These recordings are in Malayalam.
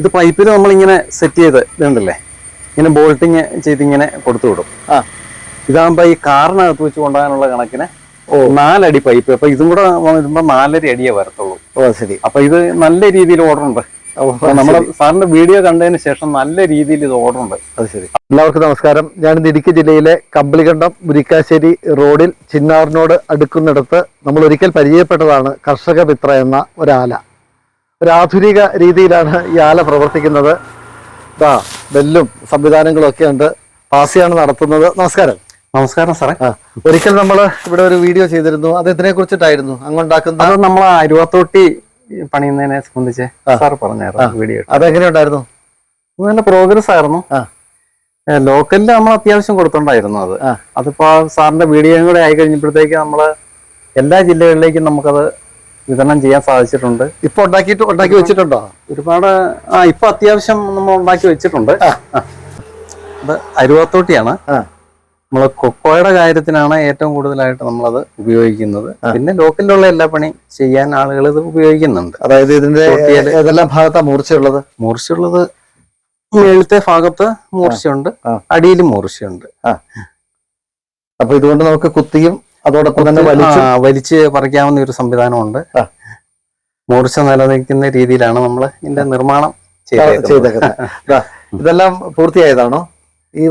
ഇത് പൈപ്പിൽ നമ്മൾ ഇങ്ങനെ സെറ്റ് ചെയ്ത് ഇതുണ്ടല്ലേ? ഇങ്ങനെ ബോൾട്ടിങ് ചെയ്ത് ഇങ്ങനെ കൊടുത്തു വിടും. ആ. ഇതാകുമ്പോ ഈ കാറിനകത്ത് വെച്ച് കൊണ്ടുപോകാനുള്ള കണക്കിന് നാലടി പൈപ്പ് അപ്പൊ ഇതും കൂടെ വരുമ്പോ നാലര അടിയേ വരത്തുള്ളൂ. ഓ ശരി. അപ്പൊ ഇത് നല്ല രീതിയിൽ ഓർഡർ ഉണ്ട്. നമ്മുടെ സാറിന്റെ വീഡിയോ കണ്ടതിന് ശേഷം നല്ല രീതിയിൽ ഇത് ഓർഡർ ഉണ്ട്. അത് ശരി. എല്ലാവർക്കും നമസ്കാരം. ഞാൻ ഇടുക്കി ജില്ലയിലെ കമ്പളികണ്ടം മുരിക്കാശ്ശേരി റോഡിൽ ചിന്നാറിനോട് അടുക്കുന്നിടത്ത് നമ്മൾ ഒരിക്കൽ പരിചയപ്പെട്ടതാണ് കർഷക മിത്ര എന്ന ഒരാല. ഒരു ആധുനിക രീതിയിലാണ് ഈ ആല പ്രവർത്തിക്കുന്നത്. ഇതാ ബെല്ലും സംവിധാനങ്ങളും ഒക്കെ ഉണ്ട്. പാസിയാണ് നടത്തുന്നത്. നമസ്കാരം. നമസ്കാരം സാറേ. ഒരിക്കൽ നമ്മൾ ഇവിടെ ഒരു വീഡിയോ ചെയ്തിരുന്നു. അത് ഇതിനെ കുറിച്ചിട്ടായിരുന്നു അങ്ങുണ്ടാക്കുന്ന അത് നമ്മൾ അരുവാത്തോട്ടി പണിയുന്നതിനെ സംബന്ധിച്ച് സാർ പറഞ്ഞായിരുന്നു വീഡിയോ അതെങ്ങനെ ഉണ്ടായിരുന്നു നല്ല പ്രോഗ്രസ് ആയിരുന്നു. ലോക്കലിൽ നമ്മൾ അത്യാവശ്യം കൊടുത്തോണ്ടായിരുന്നു അത്. അതിപ്പോ സാറിന്റെ വീഡിയോയും കൂടെ ആയി കഴിഞ്ഞപ്പോഴത്തേക്ക് നമ്മൾ എല്ലാ ജില്ലകളിലേക്കും നമുക്കത് വിതരണം ചെയ്യാൻ സാധിച്ചിട്ടുണ്ട്. ഇപ്പൊ ഉണ്ടാക്കിയിട്ട് ഉണ്ടാക്കി വെച്ചിട്ടുണ്ടോ? ഒരുപാട് ആ ഇപ്പൊ അത്യാവശ്യം നമ്മൾ ഉണ്ടാക്കി വെച്ചിട്ടുണ്ട്. അത് ഇത് അരുവാത്തോട്ടിയാണ്. നമ്മൾ നമ്മൾ കൊക്കോയുടെ കാര്യത്തിനാണ് ഏറ്റവും കൂടുതലായിട്ട് നമ്മളത് ഉപയോഗിക്കുന്നത്. പിന്നെ ലോക്കലിലുള്ള എല്ലാ പണി ചെയ്യാൻ ആളുകൾ ഇത് ഉപയോഗിക്കുന്നുണ്ട്. അതായത് ഇതിന്റെ. ഏതെല്ലാം ഭാഗത്താ മൂർച്ചയുള്ളത്? മൂർച്ചയുള്ളത് മേളത്തെ ഭാഗത്ത് മൂർച്ചയുണ്ട്. അടിയിലും മൂർച്ചയുണ്ട്. അപ്പൊ ഇതുകൊണ്ട് നമുക്ക് കുത്തിയും അതോടൊപ്പം തന്നെ വലിച്ചു വലിച്ച് പറിക്കാവുന്ന ഒരു സംവിധാനമുണ്ട്. മൂർച്ച നിലനിൽക്കുന്ന രീതിയിലാണ് നമ്മൾ ഇതിന്റെ നിർമ്മാണം ചെയ്തേക്കുന്നത്. ഇതെല്ലാം പൂർത്തിയായതാണോ? ഈ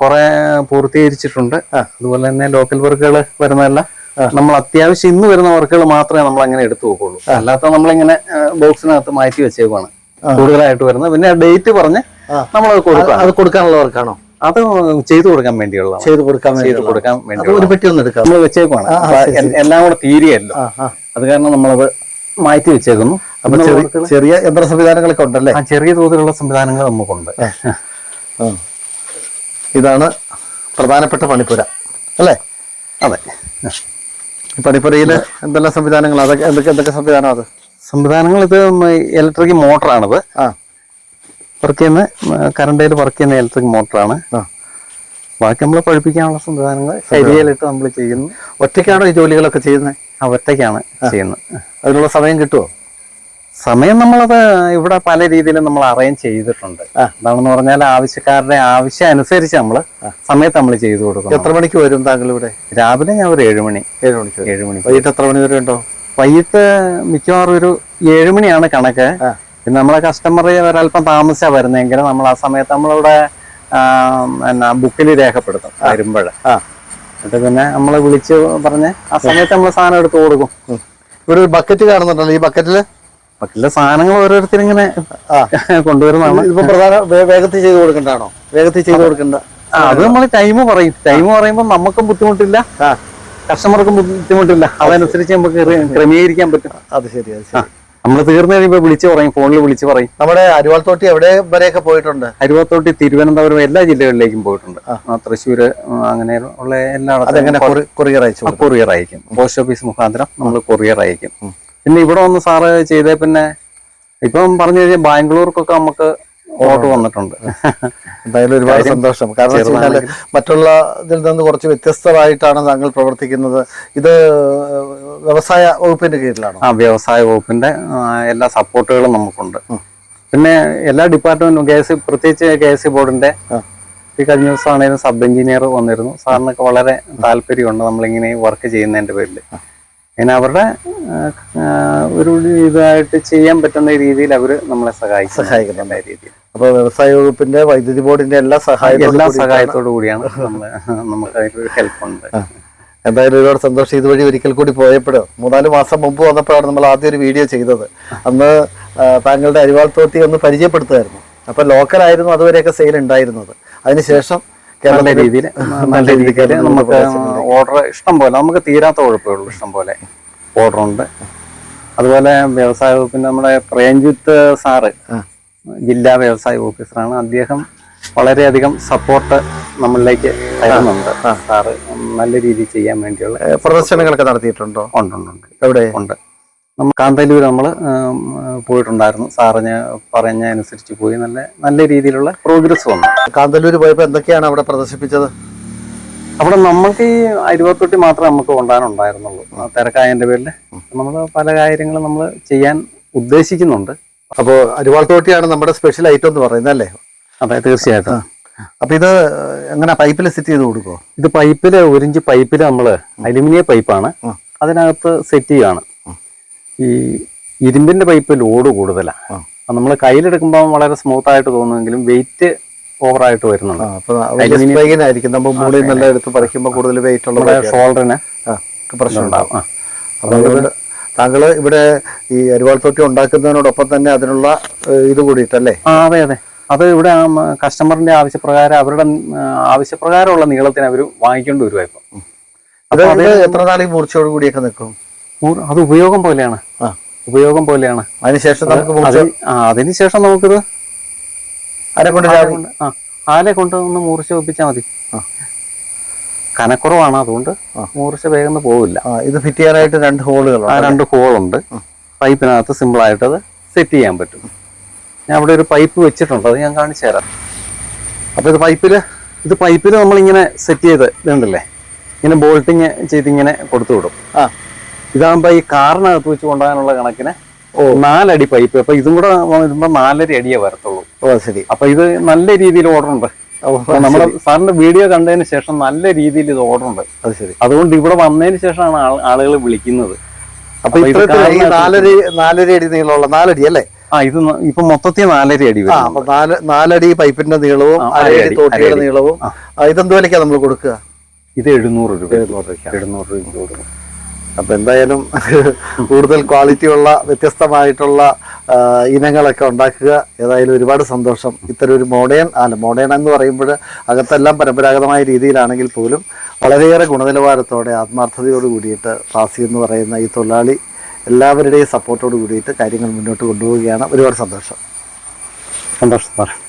കുറെ പൂർത്തീകരിച്ചിട്ടുണ്ട്. അതുപോലെ തന്നെ ലോക്കൽ വർക്കുകൾ വരുന്നതെല്ലാം. നമ്മൾ അത്യാവശ്യം ഇന്ന് വരുന്ന വർക്കുകൾ മാത്രമേ നമ്മൾ അങ്ങനെ എടുത്തു നോക്കുള്ളൂ അല്ലാത്ത നമ്മളിങ്ങനെ ബോക്സിനകത്ത് മാറ്റി വെച്ചേക്കുവാണ്. കൂടുതലായിട്ട് വരുന്നത്. പിന്നെ ഡേറ്റ് പറഞ്ഞ് നമ്മൾ അത് കൊടുക്കാനുള്ള വർക്കാണോ? അത് ചെയ്തു കൊടുക്കാൻ വേണ്ടിയുള്ള ചെയ്തു കൊടുക്കാൻ ചെയ്തു കൊടുക്കാൻ വേണ്ടി ഒരു പെട്ടി ഒന്ന് എടുക്കാം. നമ്മൾ വെച്ചേക്കുവാണ്. എല്ലാം കൂടെ തീരെയല്ലോ. അത് കാരണം നമ്മളത് മാറ്റി വെച്ചേക്കുന്നു. അപ്പൊ ചെറിയ യന്ത്ര സംവിധാനങ്ങളൊക്കെ ഉണ്ടല്ലേ? ചെറിയ തോതിലുള്ള സംവിധാനങ്ങൾ നമുക്കുണ്ട്. ഇതാണ് പ്രധാനപ്പെട്ട പണിപ്പുര. അല്ലേ? അതെ. പണിപ്പുരയിൽ എന്തെല്ലാം സംവിധാനങ്ങൾ അതൊക്കെ എന്തൊക്കെ എന്തൊക്കെ സംവിധാനം അത്? സംവിധാനങ്ങൾ ഇത് ഇലക്ട്രിക് മോട്ടറാണിത്. ആ. വർക്ക് ചെയ്യുന്ന കറണ്ടയിൽ വർക്ക് ചെയ്യുന്ന ഇലക്ട്രിക് മോട്ടറാണ്. ബാക്കി നമ്മൾ പഠിപ്പിക്കാനുള്ള സംവിധാനങ്ങൾ ശരിയായിട്ട് നമ്മൾ ചെയ്യുന്നു. ഒറ്റയ്ക്കാണോ ഈ ജോലികളൊക്കെ ചെയ്യുന്നത് ആ ഒറ്റയ്ക്കാണ് ചെയ്യുന്നത്. അതിനുള്ള സമയം കിട്ടുമോ സമയം നമ്മളത് ഇവിടെ പല രീതിയിലും നമ്മൾ അറേഞ്ച് ചെയ്തിട്ടുണ്ട്. എന്താണെന്ന് പറഞ്ഞാൽ ആവശ്യക്കാരുടെ ആവശ്യം അനുസരിച്ച് നമ്മൾ സമയത്ത് നമ്മൾ ചെയ്തു കൊടുക്കും എത്ര മണിക്ക് വരും താങ്കൾ ഇവിടെ? രാവിലെ ഞാൻ ഒരു ഏഴ് മണി. ഏഴ് മണിക്ക് ഏഴ് മണി വൈകിട്ട് എത്ര മണി വരെ ഉണ്ടോ? വൈകിട്ട് മിക്കവാറും ഒരു ഏഴ് മണിയാണ് കണക്ക്. പിന്നെ നമ്മളെ കസ്റ്റമർ ഒരല്പം താമസിച്ചാ വരുന്നെങ്കിൽ നമ്മൾ ആ സമയത്ത് നമ്മളിവിടെ എന്നാ ബുക്കിൽ രേഖപ്പെടുത്തും വരുമ്പോൾ എന്നിട്ട് പിന്നെ നമ്മളെ വിളിച്ച് പറഞ്ഞ് ആ സമയത്ത് നമ്മൾ സാധനം എടുത്ത് കൊടുക്കും. ഇവിടെ ഒരു ബക്കറ്റ് കാണുന്നുണ്ടല്ലോ ഈ ബക്കറ്റിൽ ബക്കറ്റിലെ സാധനങ്ങൾ ഓരോരുത്തരും ഇങ്ങനെ കൊണ്ടുവരുന്നതാണ്. ഇപ്പൊ പ്രധാന വേഗത്തിൽ ചെയ്ത് കൊടുക്കണ്ടാണോ? വേഗത്തിൽ ചെയ്ത് കൊടുക്കണ്ട. അത് നമ്മൾ ടൈം പറയും. ടൈം പറയുമ്പോൾ നമുക്കും ബുദ്ധിമുട്ടില്ല. കസ്റ്റമർക്കും ബുദ്ധിമുട്ടില്ല. അതനുസരിച്ച് നമുക്ക് ക്ര- ക്രമീകരിക്കാൻ പറ്റും. അത് ശരി അത് ശരി. നമ്മൾ തീർന്നു കഴിയുമ്പോൾ വിളിച്ച് പറയും ഫോണിൽ വിളിച്ച് പറയും. നമ്മുടെ അരുവാൾ തോട്ടി എവിടെ വരെയൊക്കെ പോയിട്ടുണ്ട്? അരുവത്തോട്ടി തിരുവനന്തപുരം എല്ലാ ജില്ലകളിലേക്കും പോയിട്ടുണ്ട്. തൃശ്ശൂര് അങ്ങനെ ഉള്ള എല്ലായിടത്തും കൊറിയർ അയച്ചു കൊറിയർ അയക്കും. പോസ്റ്റ് ഓഫീസ് മുഖാന്തരം നമ്മൾ കൊറിയർ അയക്കും. പിന്നെ ഇവിടെ വന്ന് സാറ് ചെയ്തേ പിന്നെ ഇപ്പം പറഞ്ഞു കഴിഞ്ഞാൽ ബാംഗ്ലൂർക്കൊക്കെ നമുക്ക് ഓർഡർ വന്നിട്ടുണ്ട്. എന്തായാലും ഒരുപാട് സന്തോഷം. കാരണം മറ്റുള്ള ഇതിൽ നിന്ന് കുറച്ച് വ്യത്യസ്തമായിട്ടാണ് താങ്കൾ പ്രവർത്തിക്കുന്നത്. ഇത് വ്യവസായ വകുപ്പിന്റെ കീഴിലാണ്? ആ വ്യവസായ വകുപ്പിന്റെ എല്ലാ സപ്പോർട്ടുകളും നമുക്കുണ്ട്. പിന്നെ എല്ലാ ഡിപ്പാർട്ട്മെന്റും കെ എസ് പ്രത്യേകിച്ച് കെ എസ് സി ബോർഡിന്റെ ഈ കഴിഞ്ഞ ദിവസം ആണെങ്കിലും സബ് എഞ്ചിനീയർ വന്നിരുന്നു. സാറിനൊക്കെ വളരെ താല്പര്യമുണ്ട് നമ്മളിങ്ങനെ വർക്ക് ചെയ്യുന്നതിന്റെ പേരിൽ അങ്ങനെ അവരുടെ ഒരു ഇതായിട്ട് ചെയ്യാൻ പറ്റുന്ന രീതിയിൽ അവർ നമ്മളെ സഹായിക്കും സഹായിക്കുന്നുണ്ട്. രീതിയിൽ. അപ്പൊ വ്യവസായ വകുപ്പിന്റെ വൈദ്യുതി ബോർഡിന്റെ എല്ലാ സഹായത്തോടും എല്ലാ സഹായത്തോടു കൂടിയാണ് നമുക്ക് അതിനൊരു ഹെൽപ്പ് ഉണ്ട്. എന്തായാലും ഒരുപാട് സന്തോഷം. ഇതുവഴി ഒരിക്കൽ കൂടി പോയപ്പോഴോ മൂന്നാൽ മാസം മുമ്പ് വന്നപ്പോഴാണ് നമ്മൾ ആദ്യം ഒരു വീഡിയോ ചെയ്തത്. അന്ന് താങ്കളുടെ അരിവാൾ തോട്ടി ഒന്ന് പരിചയപ്പെടുത്തുമായിരുന്നു. അപ്പൊ ലോക്കലായിരുന്നു അതുവരെയൊക്കെ സെയിൽ ഉണ്ടായിരുന്നത്. അതിനുശേഷം നല്ല കേരളത്തിൽ രീതിയിൽ നല്ല രീതിയിൽ നമുക്ക് ഓർഡർ ഇഷ്ടം പോലെ നമുക്ക് തീരാത്ത കുഴപ്പമേ ഉള്ളൂ ഇഷ്ടം പോലെ ഓർഡർ ഉണ്ട്. അതുപോലെ വ്യവസായ വകുപ്പിന്റെ നമ്മുടെ പ്രേംജിത്ത് സാറ്. ജില്ലാ വ്യവസായ ഓഫീസറാണ്. അദ്ദേഹം വളരെയധികം സപ്പോർട്ട് നമ്മളിലേക്ക് തരുന്നുണ്ട്. സാറ് നല്ല രീതിയിൽ ചെയ്യാൻ വേണ്ടിയുള്ള പ്രദർശനങ്ങളൊക്കെ നടത്തിയിട്ടുണ്ടോ? ഉണ്ട് ഉണ്ട് ഉണ്ട്. എവിടെ? ഉണ്ട്. നമ്മൾ കാന്തല്ലൂർ നമ്മൾ പോയിട്ടുണ്ടായിരുന്നു. സാറിന് പറഞ്ഞ അനുസരിച്ച് പോയി നല്ല നല്ല രീതിയിലുള്ള പ്രോഗ്രസ് വന്നു. കാന്തല്ലൂർ പോയപ്പോൾ എന്തൊക്കെയാണ് അവിടെ പ്രദർശിപ്പിച്ചത്? അവിടെ നമുക്ക് ഈ അരുവത്തൊട്ടി മാത്രമേ നമുക്ക് കൊണ്ടാനുണ്ടായിരുന്നുള്ളൂ ആ തിരക്കായതിന്റെ പേരിൽ നമ്മൾ പല കാര്യങ്ങളും നമ്മൾ ചെയ്യാൻ ഉദ്ദേശിക്കുന്നുണ്ട്. അപ്പോൾ അരിവാൾ തോട്ടിയാണ് നമ്മുടെ സ്പെഷ്യൽ ഐറ്റം എന്ന് പറയുന്നത് അല്ലേ? അതെ തീർച്ചയായിട്ടും. അപ്പൊ ഇത് എങ്ങനെ പൈപ്പിൽ സെറ്റ് ചെയ്ത് കൊടുക്കുമോ ഇത് പൈപ്പിൽ ഒരിഞ്ച് പൈപ്പിൽ നമ്മൾ അലുമിനിയം പൈപ്പാണ് അതിനകത്ത് സെറ്റ് ചെയ്യാണ്. ഈ ഇരുമ്പിന്റെ പൈപ്പ് ലോഡ് കൂടുതലാണ്. നമ്മൾ കയ്യിലെടുക്കുമ്പോൾ വളരെ സ്മൂത്ത് ആയിട്ട് തോന്നുമെങ്കിലും വെയിറ്റ് ഓവറായിട്ട് വരുന്നുണ്ട്. നമ്മൾ മൂളിൽ നല്ല എടുത്ത് പറിക്കുമ്പോൾ കൂടുതൽ വെയിറ്റ് ഉള്ള ഷോൾഡറിന് പ്രശ്നം ഉണ്ടാവും. അപ്പൊ താങ്കൾ ഇവിടെ ഈ അരിവാൾ തോട്ടി ഉണ്ടാക്കുന്നതിനോടൊപ്പം തന്നെ അതിനുള്ള ഇത് കൂടിയിട്ടല്ലേ? ആ അതെ അതെ. അത് ഇവിടെ കസ്റ്റമറിന്റെ ആവശ്യപ്രകാരം അവരുടെ ആവശ്യപ്രകാരമുള്ള നീളത്തിന് അവർ വാങ്ങിക്കൊണ്ട് വരുവാ ഇപ്പം. എത്ര നാൾ നാളീ മൂർച്ചയോട് കൂടിയൊക്കെ നിൽക്കും? അത് ഉപയോഗം പോലെയാണ്. ആ. ഉപയോഗം പോലെയാണ്. അതിനുശേഷം നമുക്ക് അതിനുശേഷം നമുക്കിത് ആരെ കൊണ്ട് ആരെ കൊണ്ട് ഒന്ന് മൂർച്ച ഒപ്പിച്ചാൽ മതി. ആ. കനക്കുറവാണ് അതുകൊണ്ട് ആ. മൂർച്ച വേഗം പോവില്ല. ഇത് ഫിറ്റ് ചെയ്യാനായിട്ട് രണ്ട് ആ ഹോളുകളുണ്ട് രണ്ട് ഹോളുണ്ട്. പൈപ്പിനകത്ത് സിമ്പിൾ ആയിട്ട് അത് സെറ്റ് ചെയ്യാൻ പറ്റും. ഞാൻ അവിടെ ഒരു പൈപ്പ് വെച്ചിട്ടുണ്ട് അത് ഞാൻ കാണിച്ചു തരാം. അപ്പൊ ഇത് പൈപ്പിൽ ഇത് പൈപ്പിൽ നമ്മളിങ്ങനെ സെറ്റ് ചെയ്ത് ഇതുണ്ടല്ലേ? ഇങ്ങനെ ബോൾട്ടിങ് ചെയ്ത് ഇങ്ങനെ കൊടുത്തു വിടും. ആ. ഇതാകുമ്പോ ഈ കാറിനകത്ത് വെച്ച് കൊണ്ടുപോകാനുള്ള കണക്കിന് ഓ. നാലടി പൈപ്പ്. അപ്പൊ ഇതും കൂടെ വരുമ്പോൾ നാലര അടിയേ വരത്തുള്ളൂ. ഓ ശരി. അപ്പൊ ഇത് നല്ല രീതിയിൽ ഓർഡർ ഉണ്ട്. നമ്മുടെ സാറിന്റെ വീഡിയോ കണ്ടതിന് ശേഷം നല്ല രീതിയിൽ ഇത് ഓർഡർ ഉണ്ട്. അത് ശരി. അതുകൊണ്ട് ഇവിടെ വന്നതിന് ശേഷമാണ് ആളുകൾ വിളിക്കുന്നത്. അപ്പൊ അപ്പൊ ഇത് ഇത്തരത്തിൽ ഈ കാറിനകത്ത് നാലര നാലര അടി നീളമുള്ള നാലടി അല്ലേ? ആ ഇത് ഇപ്പൊ മൊത്തത്തിൽ നാലര അടി നാലടി പൈപ്പിന്റെ നീളവും അരയടി തോട്ടിയുടെ നീളവും. ഇതെന്ത് വിലക്കാ നമ്മൾ കൊടുക്കുക? ഇത് എഴുന്നൂറ് രൂപ. എഴുന്നൂറ് രൂപ എഴുന്നൂറ് രൂപ കൊടുക്കും. അപ്പൊ എന്തായാലും കൂടുതൽ ക്വാളിറ്റി ഉള്ള വ്യത്യസ്തമായിട്ടുള്ള ഇനങ്ങളൊക്കെ ഉണ്ടാക്കുക. ഏതായാലും ഒരുപാട് സന്തോഷം. ഇത്തരം ഒരു മോഡേൺ അല്ല മോഡേൺ എന്ന് പറയുമ്പോൾ അകത്തെല്ലാം പരമ്പരാഗതമായ രീതിയിലാണെങ്കിൽ പോലും വളരെയേറെ ഗുണനിലവാരത്തോടെ ആത്മാർത്ഥതയോട് കൂടിയിട്ട് ഫാസി എന്ന് പറയുന്ന ഈ തൊഴിലാളി എല്ലാവരുടെയും സപ്പോർട്ടോട് കൂടിയിട്ട് കാര്യങ്ങൾ മുന്നോട്ട് കൊണ്ടുപോവുകയാണ്. ഒരുപാട് സന്തോഷം. സന്തോഷം.